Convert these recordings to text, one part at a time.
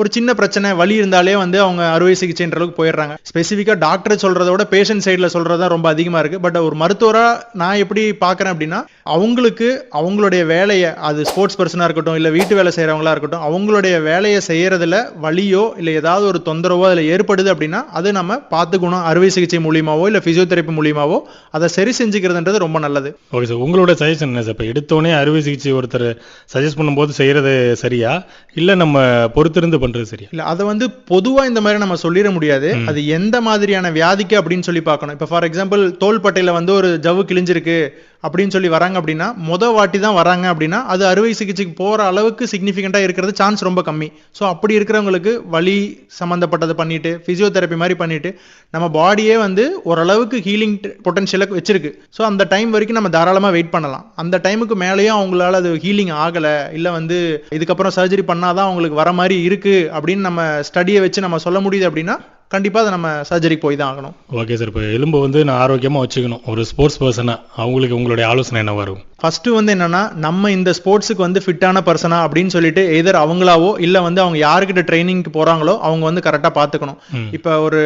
ஒரு சின்ன பிரச்சனை வலி இருந்தாலே வந்து அவங்க அறுவை சிகிச்சைன்ற அளவுக்கு போயிடுறாங்க. ஸ்பெசிஃபிக்காக டாக்டர் சொல்கிறத விட பேஷண்ட் சைடில் சொல்றது தான் ரொம்ப அதிகமாக இருக்கு. பட் ஒரு மருத்துவராக நான் எப்படி பார்க்குறேன் அப்படின்னா அவங்களுக்கு அவங்களுடைய வேலையை அது ஸ்போர்ட்ஸ் பர்சனாக இருக்கட்டும் இல்லை வீட்டு வேலை செய்கிறவங்களா இருக்கட்டும் அவங்களுடைய வேலையை செய்கிறதுல வலியோ இல்லை ஏதாவது ஒரு தொந்தரவோ அதில் ஏற்படுது அப்படின்னா அது நம்ம பார்த்துக்கணும். அறுவை சிகிச்சை மூலியமாவோ இல்லை ஃபிசியோதெரப்பி மூலியமாவோ அதை சரி செஞ்சுக்கிறதுன்றது ரொம்ப நல்லது. ஓகே சார் உங்களோட சஜஷன் என்ன சார் இப்போ எடுத்தோடனே அறுவை சிகிச்சை ஒருத்தர் சஜஸ்ட் பண்ணும்போது செய்கிறது சரியா? இல்லை நம்ம பொறுத்திருந்து பண்ணுறது சரியா? இல்ல அதை வந்து பொதுவா இந்த மாதிரி நம்ம சொல்லிட முடியாது. அது எந்த மாதிரியான வியாதிக்கு அப்படின்னு சொல்லி பார்க்கணும். இப்போ ஃபார் எக்ஸாம்பிள் தோள்பட்டையில வந்து ஒரு ஜவ்வு கிழிஞ்சிருக்கு அப்படின்னு சொல்லி வராங்க அப்படின்னா முத வாட்டி தான் வராங்க அப்படின்னா அது அறுவை சிகிச்சைக்கு போற அளவுக்கு சிக்னிஃபிகண்டா இருக்கிறது சான்ஸ் ரொம்ப கம்மி. ஸோ அப்படி இருக்கிறவங்களுக்கு வலி சம்மந்தப்பட்டதை பண்ணிட்டு பிசியோதெரப்பி மாதிரி பண்ணிட்டு நம்ம பாடியே வந்து ஓரளவுக்கு ஹீலிங் பொட்டன்ஷியலை வச்சிருக்கு. ஸோ அந்த டைம் வரைக்கும் நம்ம தாராளமாக வெயிட் பண்ணலாம். அந்த டைமுக்கு மேலேயும் அவங்களால அது ஹீலிங் ஆகலை இல்லை வந்து இதுக்கப்புறம் சர்ஜரி பண்ணாதான் அவங்களுக்கு வர மாதிரி இருக்கு அப்படின்னு நம்ம ஸ்டடியை வச்சு நம்ம சொல்ல முடியுது அப்படின்னா கண்டிப்பாக அதை நம்ம சர்ஜரிக்கு போய் தான் ஆகணும். ஓகே சார் இப்போ எலும்பு வந்து நான் ஆரோக்கியமாக வச்சுக்கணும். ஒரு ஸ்போர்ட்ஸ் பர்சனாக அவங்களுக்கு உங்களுடைய ஆலோசனை என்ன வரும்? ஃபர்ஸ்ட் வந்து என்னன்னா நம்ம இந்த ஸ்போர்ட்ஸுக்கு வந்து ஃபிட்டான பர்சனா அப்படின்னு சொல்லிட்டு எதர் அவங்களாவோ இல்ல வந்து அவங்க யாருக்கிட்ட ட்ரைனிங்க்கு போறாங்களோ அவங்க வந்து கரெக்டா பாத்துக்கணும் ம். இப்போ ஒரு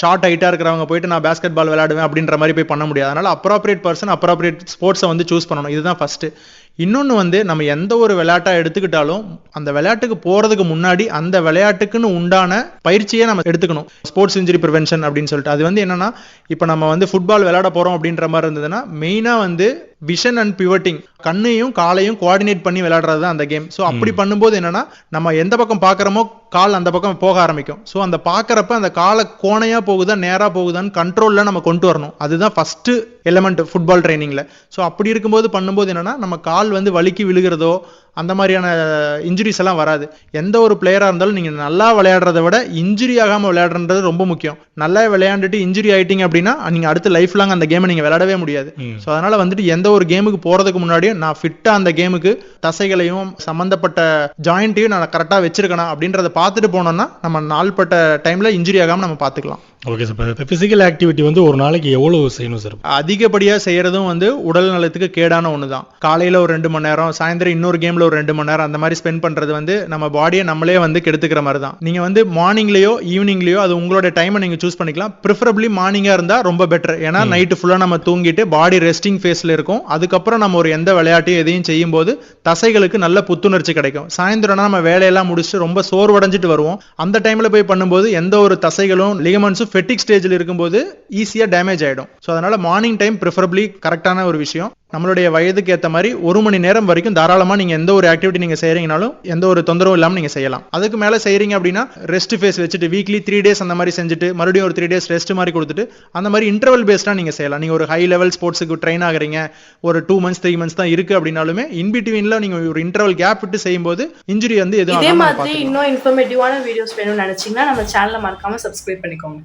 ஷார்ட் ஹைட்டா இருக்கிறவங்க போயிட்டு நான் பேஸ்கெட் பால் விளையாடுவேன் அப்படின்ற மாதிரி போய் பண்ண முடியாது. அதனால அப்ராப்ரியேட் பர்சன் அப்ராப்ரியேட் ஸ்போர்ட்ஸை வந்து சூஸ் பண்ணணும். இதுதான் ஃபர்ஸ்ட் இன்னொன்று வந்து நம்ம எந்த ஒரு விளையாட்டா எடுத்துக்கிட்டாலும் அந்த விளையாட்டுக்கு போறதுக்கு முன்னாடி அந்த விளையாட்டுக்குன்னு உண்டான பயிற்சியை நம்ம எடுத்துக்கணும். ஸ்போர்ட்ஸ் இன்ஜுரி ப்ரிவென்ஷன் அப்படின்னு சொல்லிட்டு. அது வந்து என்னன்னா இப்போ நம்ம வந்து ஃபுட்பால் விளையாட போகிறோம் அப்படின்ற மாதிரி இருந்ததுன்னா மெயினாக வந்து விஷன் அண்ட் பிவட்டிங் கண்ணையும் காலையும் கோஆர்டினேட் பண்ணி விளையாடுறது தான் அந்த கேம் ஸோ அப்படி பண்ணும்போது என்னன்னா நம்ம எந்த பக்கம் பார்க்குறோமோ கால் அந்த பக்கம் போக ஆரம்பிக்கும். ஸோ அந்த பார்க்குறப்ப அந்த காலை கோணையா போகுதா நேரா போகுதான்னு கண்ட்ரோலில் நம்ம கொண்டு வரணும். அதுதான் ஃபர்ஸ்ட் எலமெண்ட் ஃபுட்பால் ட்ரைனிங்ல ஸோ அப்படி இருக்கும்போது பண்ணும்போது என்னன்னா நம்ம கால் வந்து வலிக்கு விழுகிறதோ அந்த மாதிரியான இன்ஜுரிஸ் எல்லாம் வராது. எந்த ஒரு பிளேயரா இருந்தாலும் நீங்க நல்லா விளையாடுறத விட இன்ஜுரி ஆகாம விளையாடுறது ரொம்ப முக்கியம். நல்லா விளையாண்டுட்டு இன்ஜுரி ஆயிட்டீங்க அப்படின்னா நீங்க அடுத்து லைஃப் லாங் அந்த கேமை நீங்க விளையாடவே முடியாது. ஸோ அதனால வந்துட்டு எந்த ஒரு கேமுக்கு போறதுக்கு முன்னாடியும் நான் ஃபிட்டா அந்த கேமுக்கு தசைகளையும் சம்பந்தப்பட்ட ஜாயிண்ட்டையும் நான் கரெக்டா வச்சிருக்கணும் அப்படின்றத பார்த்துட்டு போனோம்னா நம்ம நாள்பட்ட டைம்ல இன்ஜுரி ஆகாம நம்ம பார்த்துக்கலாம். ஓகே சார் இப்போ ஃபிசிக்கல் ஆக்டிவிட்டி வந்து ஒரு நாளைக்கு எவ்வளோ செய்யணும் சார் அதிகப்படியா செய்யறதும் வந்து உடல் நலத்துக்கு கேடான ஒண்ணுதான். காலையில ஒரு ரெண்டு மணி நேரம் சாயந்தரம் இன்னொரு கேம்ல ஒரு ரெண்டு மணி நேரம் அந்த மாதிரி ஸ்பெண்ட் பண்றது வந்து நம்ம பாடியை நம்மளே வந்து கெடுத்துக்கிற மாதிரி தான் நீங்க வந்து மார்னிங்லயோ ஈவினிங்லயோ அது உங்களோட டைமை நீங்க சூஸ் பண்ணிக்கலாம். ப்ரிஃபரபிளி மார்னிங்கா இருந்தா ரொம்ப பெட்டர் ஏன்னா நைட்டு ஃபுல்லா நம்ம தூங்கிட்டு பாடி ரெஸ்டிங் ஃபேஸ்ல இருக்கும். அதுக்கப்புறம் நம்ம ஒரு எந்த விளையாட்டையும் எதையும் செய்யும் போது தசைகளுக்கு நல்ல புத்துணர்ச்சி கிடைக்கும். சாயந்தரம்னா நம்ம வேலையெல்லாம் முடிச்சுட்டு ரொம்ப சோர்வடைஞ்சிட்டு வருவோம். அந்த டைம்ல போய் பண்ணும்போது எந்த ஒரு தசைகளும் லிகமெண்ட்ஸும் ஃபெட்டிக் ஸ்டேஜில் இருக்கும்போது ஈஸியா டேமேஜ் ஆயிடும். ஸோ அதனால மார்னிங் டைம் ப்ரிஃபரபிளி கரெக்டான ஒரு விஷயம். நம்மளுடைய வயதுக்கு ஏத்த மாதிரி ஒரு மணி நேரம் வரைக்கும் தாராளமா நீங்க எந்த ஒரு ஆக்டிவிட்டி நீங்க செய்றீங்கனாலும் எந்த ஒரு தொந்தரவும் இல்லாம நீங்க செய்யலாம். அதுக்கு மேல செய்றீங்க அப்படின்னா ரெஸ்ட் ஃபேஸ் வச்சுட்டு வீக்லி த்ரீ டேஸ் அந்த மாதிரி செஞ்சுட்டு மறுபடியும் ஒரு த்ரீ டேஸ் ரெஸ்ட் மாதிரி கொடுத்துட்டு அந்த மாதிரி இன்டர்வல் பேஸ்டா நீங்க செய்யலாம். நீங்க ஒரு ஹை லெவல் ஸ்போர்ட்ஸுக்கு ட்ரெயின் ஆகுறீங்க. ஒரு டூ மந்த்ஸ் த்ரீ மந்த்ஸ் தான் இருக்கு அப்படின்னாலுமே இன் பிட்வீன்ல நீங்க ஒரு இன்டர்வல் கேப் விட்டு செய்யும்போது இன்ஜுரி வந்து எதுவும் இதே மாதிரி. இன்னும் இன்ஃபர்மேட்டிவான வீடியோஸ் வேணும்னு நினைச்சீங்கன்னா நம்ம சேனலை மறக்காம சப்ஸ்கிரைப் பண்ணிக்கோங்க.